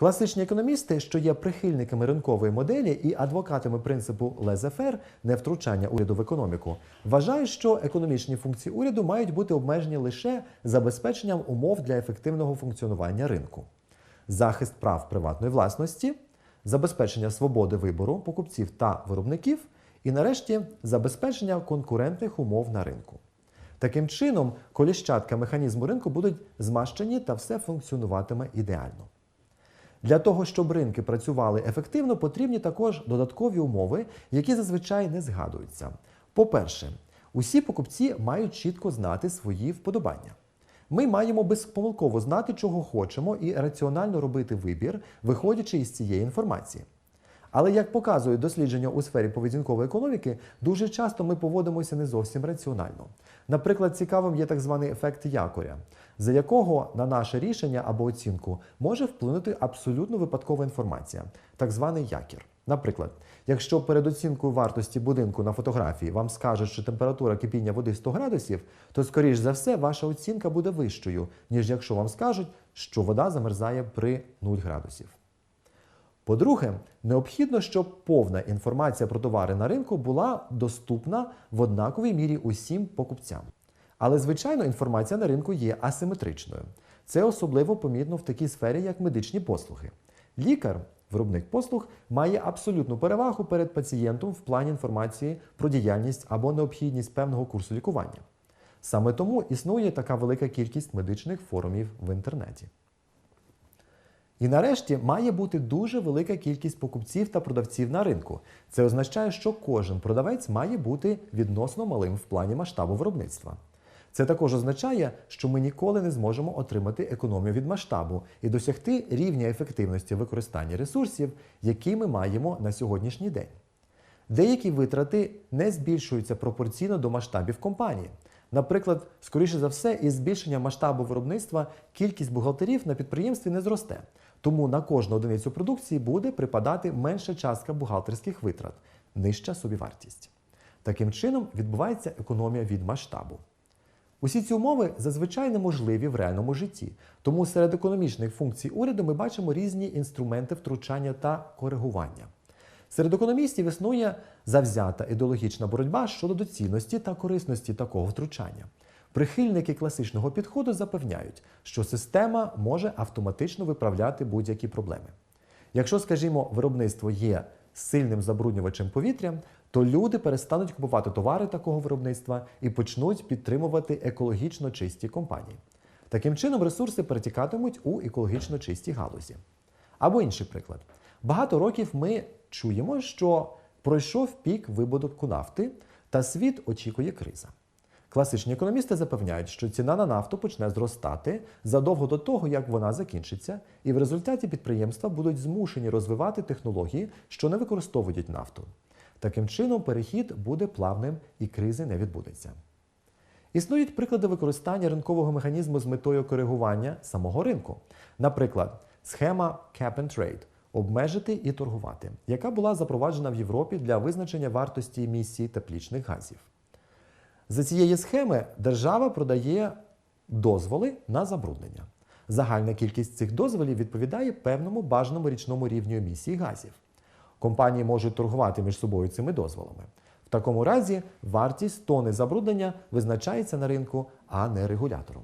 Класичні економісти, що є прихильниками ринкової моделі і адвокатами принципу лезефер не втручання уряду в економіку, вважають, що економічні функції уряду мають бути обмежені лише забезпеченням умов для ефективного функціонування ринку, захист прав приватної власності, забезпечення свободи вибору покупців та виробників, і, нарешті, забезпечення конкурентних умов на ринку. Таким чином, коліщатка механізму ринку будуть змащені та все функціонуватиме ідеально. Для того, щоб ринки працювали ефективно, потрібні також додаткові умови, які зазвичай не згадуються. По-перше, усі покупці мають чітко знати свої вподобання. Ми маємо безпомилково знати, чого хочемо, і раціонально робити вибір, виходячи із цієї інформації. Але як показують дослідження у сфері поведінкової економіки, дуже часто ми поводимося не зовсім раціонально. Наприклад, цікавим є так званий ефект якоря, за якого на наше рішення або оцінку може вплинути абсолютно випадкова інформація, так званий якір. Наприклад, якщо перед оцінкою вартості будинку на фотографії вам скажуть, що температура кипіння води 100 градусів, то скоріш за все ваша оцінка буде вищою, ніж якщо вам скажуть, що вода замерзає при 0 градусів. По-друге, необхідно, щоб повна інформація про товари на ринку була доступна в однаковій мірі усім покупцям. Але, звичайно, інформація на ринку є асиметричною. Це особливо помітно в такій сфері, як медичні послуги. Лікар, виробник послуг, має абсолютну перевагу перед пацієнтом в плані інформації про діяльність або необхідність певного курсу лікування. Саме тому існує така велика кількість медичних форумів в інтернеті. І нарешті має бути дуже велика кількість покупців та продавців на ринку. Це означає, що кожен продавець має бути відносно малим в плані масштабу виробництва. Це також означає, що ми ніколи не зможемо отримати економію від масштабу і досягти рівня ефективності використання ресурсів, які ми маємо на сьогоднішній день. Деякі витрати не збільшуються пропорційно до масштабів компанії. Наприклад, скоріше за все, із збільшенням масштабу виробництва кількість бухгалтерів на підприємстві не зросте. Тому на кожну одиницю продукції буде припадати менша частка бухгалтерських витрат, нижча собівартість. Таким чином відбувається економія від масштабу. Усі ці умови зазвичай неможливі в реальному житті, тому серед економічних функцій уряду ми бачимо різні інструменти втручання та коригування. Серед економістів існує завзята ідеологічна боротьба щодо доцільності та корисності такого втручання. Прихильники класичного підходу запевняють, що система може автоматично виправляти будь-які проблеми. Якщо, скажімо, виробництво є сильним забруднювачем повітря, то люди перестануть купувати товари такого виробництва і почнуть підтримувати екологічно чисті компанії. Таким чином, ресурси перетікатимуть у екологічно чисті галузі. Або інший приклад. Багато років ми чуємо, що пройшов пік видобутку нафти, та світ очікує криза. Класичні економісти запевняють, що ціна на нафту почне зростати задовго до того, як вона закінчиться, і в результаті підприємства будуть змушені розвивати технології, що не використовують нафту. Таким чином, перехід буде плавним і кризи не відбудеться. Існують приклади використання ринкового механізму з метою коригування самого ринку. Наприклад, схема Cap and Trade обмежити і торгувати, яка була запроваджена в Європі для визначення вартості емісії теплічних газів. За цієї схеми держава продає дозволи на забруднення. Загальна кількість цих дозволів відповідає певному бажаному річному рівню емісії газів. Компанії можуть торгувати між собою цими дозволами. В такому разі вартість тони забруднення визначається на ринку, а не регулятором.